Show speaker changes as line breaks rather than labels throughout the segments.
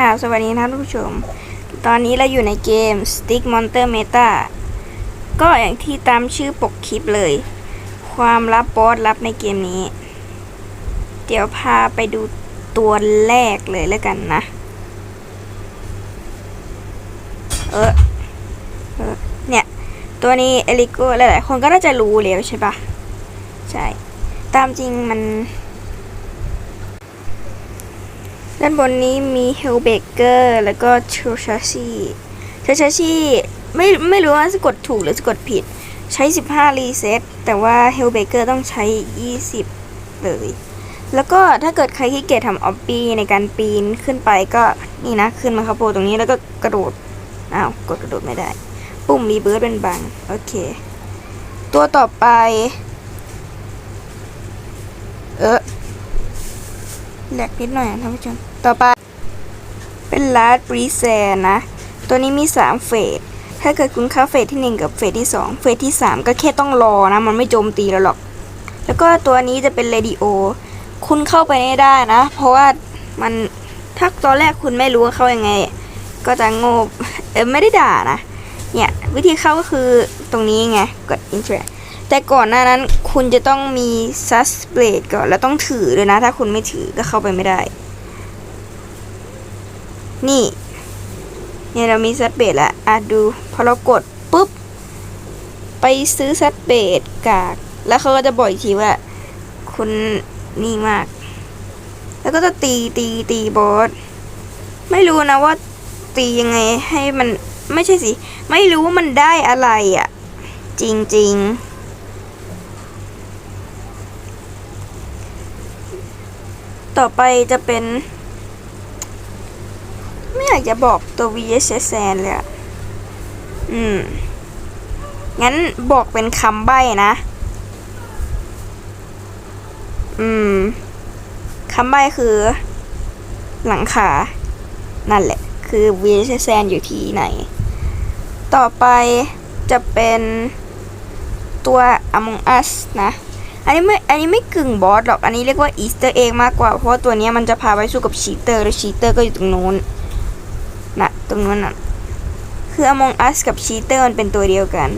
ค่ะสวัสดีนะครับท่านผู้ชม ตอนนี้เราอยู่ในเกม Stick Monster Meta ก็อย่างที่ตามชื่อปกคลิปเลย ความลับบอสลับในเกมนี้ เดี๋ยวพาไปดูตัวแรกเลยแล้วกันนะ เออเออเนี่ย ตัวนี้เอลิโก้หลายๆคนก็น่าจะรู้แล้วใช่ปะใช่ ตามจริงมัน ด้านบนนี้มีเฮลเบเกอร์แล้วก็เชลชาชีเชลชาชีไม่ไม่รู้ว่าสะกดถูกหรือสะกดผิด ใช้ 15 รีเซ็ตแต่ว่าเฮลเบเกอร์ต้องใช้ 20 เลย แล้วก็ถ้าเกิดใครขี้เกียจทำออบบี้ในการปีนขึ้นไปก็นี่นะขึ้นมาคาโปตรงนี้แล้วก็กระโดดอ้าวกดกระโดดไม่ได้ ปุ่มรีเบิร์ดเป็นบัง โอเค ตัวต่อไป เออแหลกนิดหน่อยนะท่านผู้ชม ต่อไป เป็นลาดบรีแซนนะ ตัวนี้มี 3 เฟส ถ้าเกิดคุณเข้าเฟสที่ 1 กับเฟสที่ 2 เฟสที่ 3 ก็แค่ต้องรอนะ มันไม่โจมตีเราหรอก แล้วก็ตัวนี้จะเป็นเรดิโอ คุณเข้าไปไม่ได้นะ เพราะว่ามันถ้าตอนแรกคุณไม่รู้ว่าเข้ายังไง ก็จะโง่เออไม่ได้ด่านะ เนี่ย วิธีเข้าก็คือตรงนี้ไง กด interact แต่ก่อนหน้านั้นคุณจะต้องมี sus blade ก่อน แล้วต้องถือด้วยนะ ถ้าคุณไม่ถือก็เข้าไปไม่ได้ นี่ เนี่ยเรามี sus blade แล้วอะดู พอเรากดปุ๊บ ไปซื้อ sus blade กาก แล้วเขาก็จะบอกอีกทีว่า คุณนี่มาก แล้วก็จะตีตีตีบอส ไม่รู้นะว่าตียังไงให้มันไม่ใช่สิ ไม่รู้ว่ามันได้อะไรอะ่ะ จริง ๆต่อไปจะเป็น อยากจะบอกตัว VHS แซนเลยอะอืม งั้นบอกเป็นคำใบ้นะ อืมคำใบ้คือ หลังคา นั่นแหละ คือ VHS แซนอยู่ที่ไหน ต่อไปจะเป็นตัว Among Us นะ อันนี้ไม่ อันนี้ไม่กึ่งบอสหรอก อันนี้เรียกว่าอีสเตอร์เอ็กมากกว่า เพราะว่าตัวนี้มันจะพาไปสู้กับชีเตอร์ แล้วชีเตอร์ก็อยู่ตรงโน้น นะตรงนู้นน่ะคือ Among Us กับชีเตอร์มันเป็นตัวเดียวกัน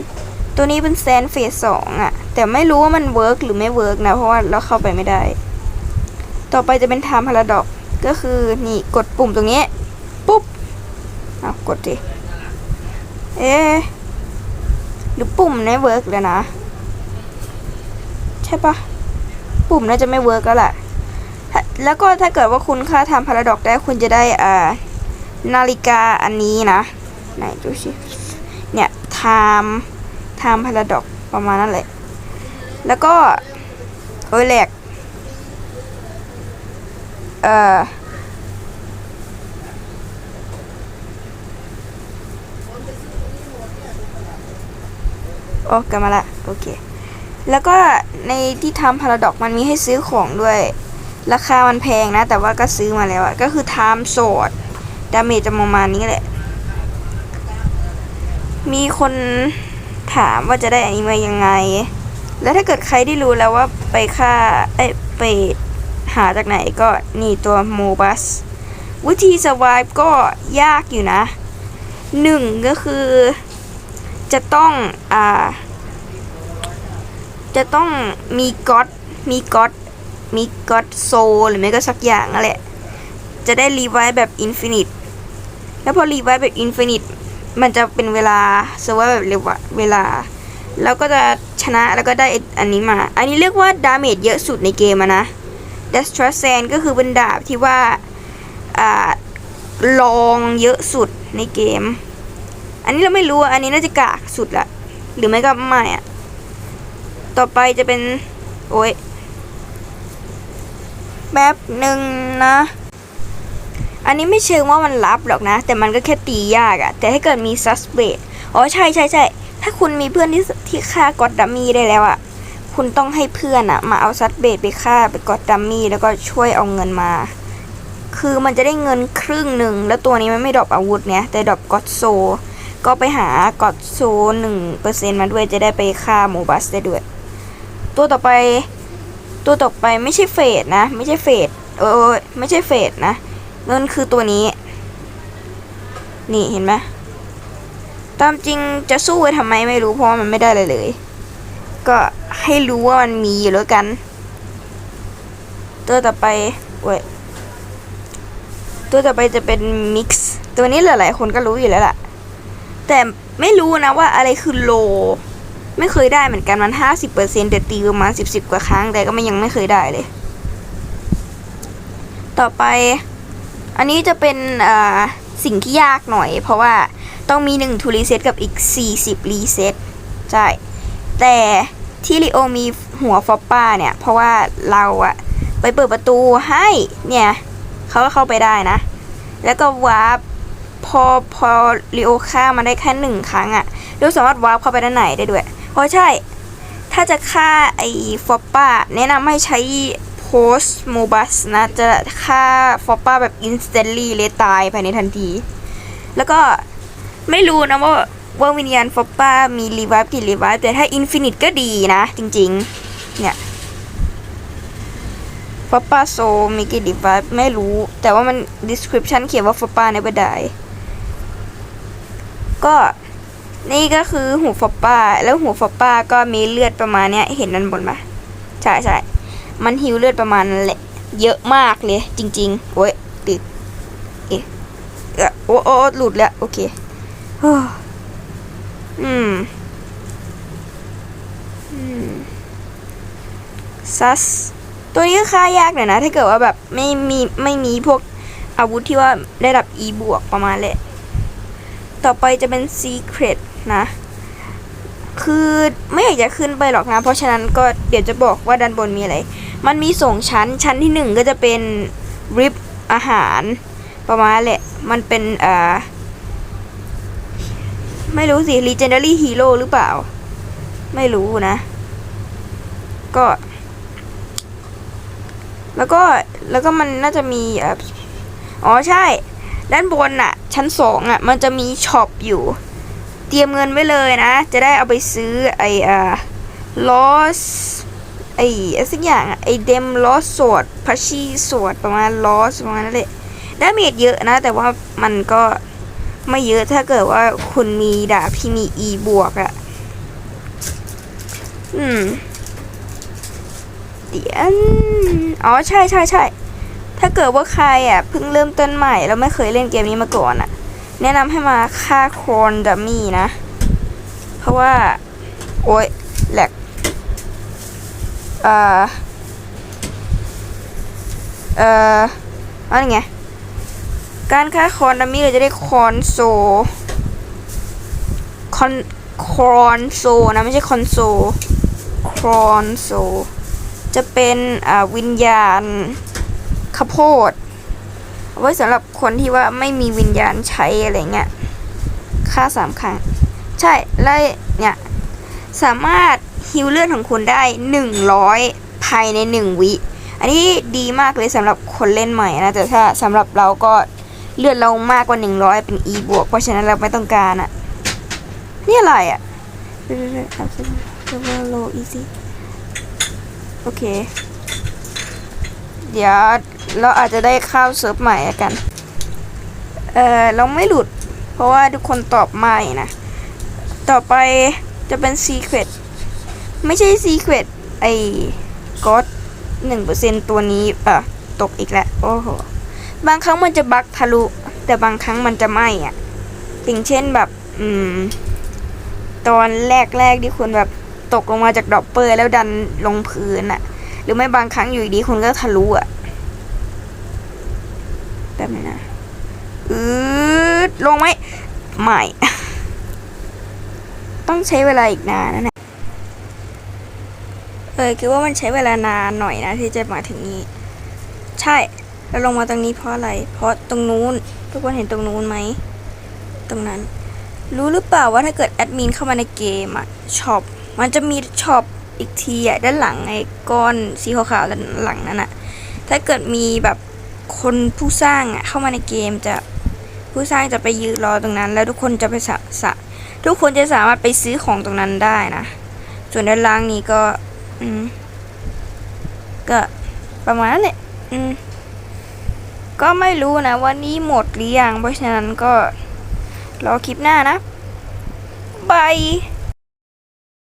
ตัวนี้เป็นแซนเฟสสองอะแต่ไม่รู้ว่ามันเวิร์กหรือไม่เวิร์กนะ เพราะว่าเราเข้าไปไม่ได้ ต่อไปจะเป็น Time Paradox ก็คือนี่กดปุ่มตรงนี้ ปุ๊บเอากดดิเอ๊หรือปุ่มไม่เวิร์กเลยนะ ใช่ปะปุ่มน่าจะไม่เวิร์กแล้วแหละแล้วก็ถ้าเกิดว่าคุณค่าทำพาราดอกได้คุณจะได้อ่า นาฬิกาอันนี้นะ ไหนดูสิ เนี่ยไทม์ไทม์พาราดอกประมาณนั้นแหละ แล้วก็ โอ้ยแหลก เอ่อโอ้กลับมาละ โอเค แล้วก็ในที่ทำพาราดอกมันมีให้ซื้อของด้วย ราคามันแพงนะ แต่ว่าก็ซื้อมาแล้วอะก็คือ time sword ด ดาเมจจะประมาณนี้แหละ มีคนถามว่าจะได้อันนี้มายังไง แล้วถ้าเกิดใครได้รู้แล้วว่าไปค่าเอ้ไปหาจากไหนก็นี่ตัวโมบัส วิธี survive ก็ยากอยู่นะหนึ่งก็คือจะต้องอ่าจะต้องมีก็อดมีก็อดมีก็อดโซหรือไม่ก็สักอย่างนั่นแหละ จะได้รีไวซ์แบบอินฟินิต แล้วพอรีไวซ์แบบอินฟินิตมันจะเป็นเวลาเซอร์ว่าแบบเร็วเวลา แล้วก็จะชนะแล้วก็ได้อันนี้มา อันนี้เรียกว่าดาเมจเยอะสุดในเกมอะนะ d e s t r a s a n ก็คือเป็นดาบที่ว่าอ่าลองเยอะสุดในเกม อันนี้เราไม่รู้อะอันนี้น่าจะกากสุดละ หรือไม่ก็ไม่อะต่อไปจะเป็น โอ้ยแป๊บหนึ่งนะ อันนี้ไม่เชิงว่ามันรับหรอกนะ แต่มันก็แค่ตียากอะแต่ถ้าเกิดมีซัสเบดอ๋อใช่ใช่ใช่ถ้าคุณมีเพื่อนที่ที่ฆ่ากอดดัมมี่ได้แล้วอะคุณต้องให้เพื่อนอะมาเอาซัสเบดไปฆ่าไปกอดดัมมี่แล้วก็ช่วยเอาเงินมา คือมันจะได้เงินครึ่งหนึ่งแล้วตัวนี้มันไม่ดรอปอาวุธเนี่ยแต่ดรอปกอดโซ ก็ไปหากอดโซหนึ่งเปอร์เซ็นต์มาด้วยจะได้ไปฆ่าโมบัสได้ด้วย ตัวต่อไปตัวต่อไปไม่ใช่เฟดนะ ไม่ใช่เฟดเออไม่ใช่เฟดนะ นั่นคือตัวนี้ นี่เห็นไหมตามจริงจะสู้ไปทำไมไม่รู้เพราะมันไม่ได้เลยเลย ก็ให้รู้ว่ามันมีอยู่แล้วกัน ตัวต่อไปเว้ยตัวต่อไปจะเป็นมิกซ์ตัวนี้หลายๆคนก็รู้อยู่แล้วล่ะ แต่ไม่รู้นะว่าอะไรคือโล ไม่เคยได้เหมือนกันมันห้าสิบเปอร์เซ็นต์แต่ตีประมาณสิบสิบกว่าครั้ง แต่ก็ไม่ยังไม่เคยได้เลย ต่อไป อันนี้จะเป็นสิ่งที่ยากหน่อย เพราะว่าต้องมี1ทูรีเซ็ตกับอีก 40 รีเซ็ตใช่ แต่ที่ริโอมีหัวฟอปป้าเนี่ย เพราะว่าเราอะไปเปิดประตูให้เนี่ยเขาก็เข้าไปได้นะ แล้วก็วาร์ปพอพอริโอฆ่ามันได้แค่หนึ่งครั้งอะเราสามารถวาร์ปเข้าไปด้านในได้ด้วย เพราะใช่ ถ้าจะฆ่าไอ้ฟอปป้าแนะนำให้ใช้ โพสโมบัสนะ จะฆ่าฟอปป้าแบบอินส a ตนลี่เลยตายภายในทันที แล้วก็ไม่รู้นะว่าว่าวิญญาณฟอปป้ามีรีไวฟ์กี่รีไวฟ์แต่ถ้าอินฟินิตก็ดีนะ จริง ๆ เนี่ยฟอปป้าโซมีกี่รีไวฟ์ไม่รู้ แต่ว่ามัน description เขียนว่าฟอปป้า never die ก็นี่ก็คือหูฟอปป้า แล้วหูฟอปป้าก็มีเลือดประมาณเนี้ย เห็นด้นบนปะใช่ใช่ มันฮิวเลือดประมาณนั้นแหละเยอะมากเลย จริงๆโอ้ยติดเอ๊ะโอ้โอ้หลุดแล้ว โอเคอ้อืมอืมซัสตัวนี้ก็ค่ายากหน่อยนะ ถ้าเกิดว่าแบบไม่มีไม่มีพวกอาวุธที่ว่าได้รับ E บวกประมาณแหละ ต่อไปจะเป็น Secret นะ คือไม่อยากจะขึ้นไปหรอกนะ เพราะฉะนั้นก็เดี๋ยวจะบอกว่าด้านบนมีอะไร มันมีสองชั้น ชั้นที่หนึ่งก็จะเป็นริบอาหาร ประมาณแหละ มันเป็นอ่าไม่รู้สิ Legendary Hero หรือเปล่า ไม่รู้นะ ก็ แล้วก็ แล้วก็มันน่าจะมีอ๋อใช่ ด้านบนน่ะชั้นสองอะมันจะมีช็อปอยู่ เตรียมเงินไว้เลยนะ จะได้เอาไปซื้อไอ้อ่า loss ไอ้สักอย่างไอ้เดม loss สวดพัชชีสวดประมาณ loss ประมาณนั้นแหละดาเมจเยอะนะ แต่ว่ามันก็ไม่เยอะถ้าเกิดว่าคุณมีดาบที่มี e บวกอะอืมเดี๋ยวอ๋อใช่ใช่ใช่ถ้าเกิดว่าใครอะเพิ่งเริ่มต้นใหม่แล้วไม่เคยเล่นเกมนี้มาก่อนอะ แนะนำให้มาฆ่าโครนดัมมี่นะ เพราะว่า โอ้ยแหลกเอ่อ เอ่ออันไง การฆ่าคอนดัมมี่เราจะได้คอนโซคอนคอนโซนะ ไม่ใช่คอนโซคอนโซจะเป็นวิญญาณข้าวโพด เอาไว้สำหรับคนที่ว่าไม่มีวิญญาณใช้อะไรเงี้ยค่าสามครั้ง ใช่แล้วเนี่ยสามารถฮิวเลือดของคุณได้หนึ่งร้อยภายในหนึ่งวิ อันนี้ดีมากเลยสำหรับคนเล่นใหม่นะ แต่ถ้าสำหรับเราก็เลือดเรามากกว่าหนึ่งร้อยเป็น E บวกเพราะฉะนั้นเราไม่ต้องการอะนี่อะไรอะเรื่อยๆครับเรื่อยๆ low easy โอเค เดี๋ยว เราอาจจะได้ข้าวเซิร์ฟใหม่กัน เออเราไม่หลุด เพราะว่าทุกคนตอบไม่นะ ต่อไปจะเป็น Secret ไม่ใช่ Secret ไอ้ก็หนึ่งเปอร์เซ็นตัวนี้อะตกอีกแล้วโอ้โห บางครั้งมันจะบักทะลุ แต่บางครั้งมันจะไหมอะอย่างเช่นแบบอืมตอนแรกๆที่คุณแบบตกลงมาจากดอปเปอร์แล้วดันลงพื้นอะ หรือไม่บางครั้งอยู่ดีคุณก็ทะลุอะ แบบนี้นะอืดลงไหมไม่ ต้องใช้เวลาอีกนานนะเนี่ยเออคิดว่ามันใช้เวลานานหน่อยนะที่จะมาถึงนี้ ใช่แล้วลงมาตรงนี้เพราะอะไร เพราะตรงนู้น ทุกคนเห็นตรงนู้นไหม ตรงนั้น รู้หรือเปล่าว่าถ้าเกิดแอดมินเข้ามาในเกมอะช็อป มันจะมีช็อปอีกทีอะด้านหลังไอ้ก้อนสีขาวๆด้านหลังนั้นอะถ้าเกิดมีแบบ คนผู้สร้างอะเข้ามาในเกมจะผู้สร้างจะไปยืนรอตรงนั้น แล้วทุกคนจะไปสะสะทุกคนจะสามารถไปซื้อของตรงนั้นได้นะ ส่วนด้านล่างนี้ก็ อืมก็ประมาณนั้นแหละอืมก็ไม่รู้นะว่านี่หมดหรือยังเพราะฉะนั้นก็รอคลิปหน้านะบาย